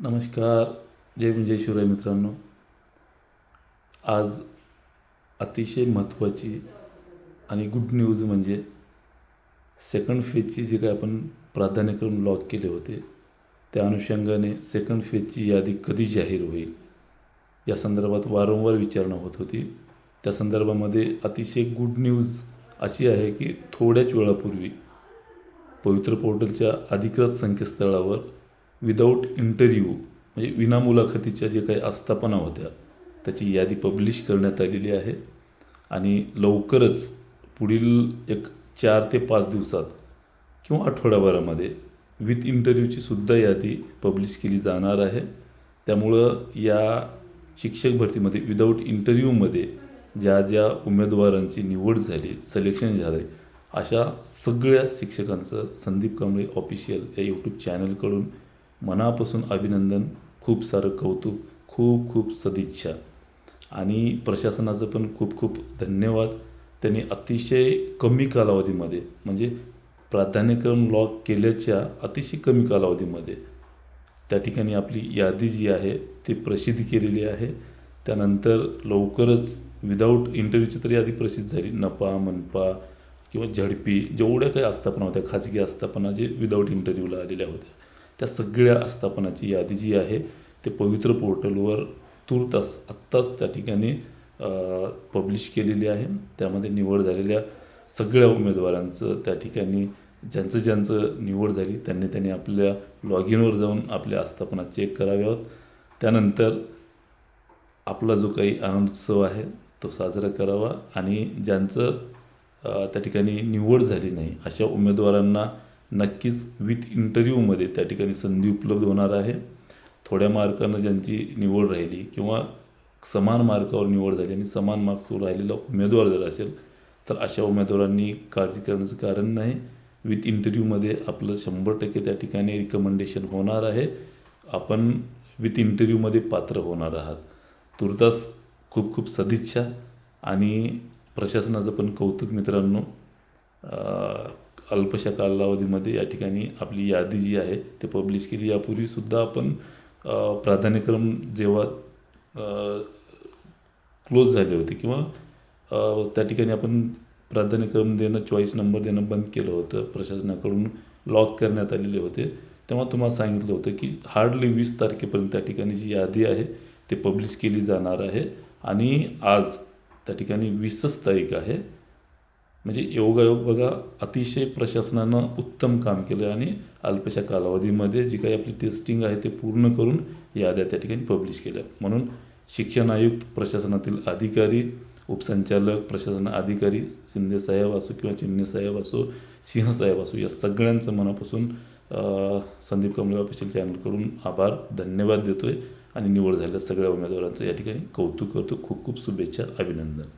नमस्कार. जय जय शिवराय मित्रांनो. आज अतिशय महत्त्वाची आणि गुड न्यूज म्हणजे सेकंड फेजची जे काय आपण प्राधान्यक्रम लॉक केले होते त्या अनुषंगाने सेकंड फेजची यादी कधी जाहीर होईल या संदर्भात वारंवार विचारणा होत होती. त्या संदर्भामध्ये अतिशय गुड न्यूज अशी आहे की थोड्याच वेळापूर्वी पवित्र पोर्टलच्या अधिकृत संकेतस्थळावर विदाऊट इंटरव्ह्यू म्हणजे विनामुलाखतीच्या जे काही आस्थापना होत्या त्याची यादी पब्लिश करण्यात आलेली आहे. आणि लवकरच पुढील एक चार ते पाच दिवसात किंवा आठवड्याभरामध्ये विथ इंटरव्ह्यूची सुद्धा यादी पब्लिश केली जाणार आहे. त्यामुळं या शिक्षक भरतीमध्ये विदाऊट इंटरव्ह्यूमध्ये ज्या ज्या उमेदवारांची निवड झाली सिलेक्शन झालं अशा सगळ्या शिक्षकांचं संदीप कांबळे ऑफिशियल या यूट्यूब चॅनलकडून मनापासून अभिनंदन खूप सारं कौतुक खूप खूप सदिच्छा. आणि प्रशासनाचं पण खूप खूप धन्यवाद. त्यांनी अतिशय कमी कालावधीमध्ये म्हणजे प्राधान्यक्रम लॉक केल्याच्या अतिशय कमी कालावधीमध्ये त्या ठिकाणी आपली यादी जी आहे ती प्रसिद्ध केलेली आहे. त्यानंतर लवकरच विदाऊट इंटरव्ह्यूची तर यादी प्रसिद्ध झाली. नपा मनपा किंवा झडपी जेवढ्या काही आस्थापना होत्या खाजगी आस्थापना जे विदाऊट इंटरव्ह्यूला आलेल्या होत्या. त्या सगळ्या आस्थापनाची यादी जी आहे ते पवित्र पोर्टलवर तूर्तास आत्ताच त्या ठिकाणी पब्लिश केलेली आहे. त्यामध्ये निवड झालेल्या सगळ्या उमेदवारांचं त्या ठिकाणी ज्यांचं ज्यांचं निवड झाली त्यांनी त्यांनी आपल्या लॉग इनवर जाऊन आपल्या आस्थापना चेक कराव्यात त्यानंतर आपला जो काही आनंदोत्सव आहे तो साजरा करावा. आणि ज्यांचं त्या ठिकाणी निवड झाली नाही अशा उमेदवारांना नक्कीच विथ इंटरव्ह्यूमध्ये त्या ठिकाणी संधी उपलब्ध होणार आहे. थोड्या मार्कानं ज्यांची निवड राहिली किंवा समान मार्कावर निवड झाली आणि समान मार्क्सवर राहिलेला उमेदवार जर असेल तर अशा उमेदवारांनी काळजी करण्याचं कारण नाही. विथ इंटरव्ह्यूमध्ये आपलं शंभर टक्के त्या ठिकाणी रिकमेंडेशन होणार आहे. आपण विथ इंटरव्ह्यूमध्ये पात्र होणार आहात. तुर्तास खूप खूप सदिच्छा आणि प्रशासनाचं पण कौतुक मित्रांनो. अल्पशा कालावधीमध्ये या ठिकाणी आपली यादी जी आहे ते पब्लिश केली. यापूर्वीसुद्धा आपण प्राधान्यक्रम जेव्हा क्लोज झाले होते किंवा त्या ठिकाणी आपण प्राधान्यक्रम देणं चॉईस नंबर देणं बंद केलं होतं. प्रशासनाकडून लॉक करण्यात आलेले होते. तेव्हा तुम्हाला सांगितलं होतं की हार्डली वीस तारखेपर्यंत त्या ठिकाणी जी यादी आहे ते पब्लिश केली जाणार आहे. आणि आज त्या ठिकाणी वीसच तारीख आहे. म्हणजे योगायोग बघा अतिशय प्रशासनानं उत्तम काम केलं आणि अल्पशा कालावधीमध्ये जी काही आपली टेस्टिंग आहे ते पूर्ण करून याद्या त्या ठिकाणी पब्लिश केल्या. म्हणून शिक्षण आयुक्त प्रशासनातील अधिकारी उपसंचालक प्रशासन अधिकारी शिंदे साहेब असो किंवा चिमणे साहेब असो सिंह साहेब असो या सगळ्यांचं मनापासून संदीप कमळे ऑफिशियल चॅनलकडून आभार धन्यवाद देतो आहे आणि निवड झालेल्या सगळ्या उमेदवारांचं या ठिकाणी कौतुक करतो. खूप खूप शुभेच्छा अभिनंदन.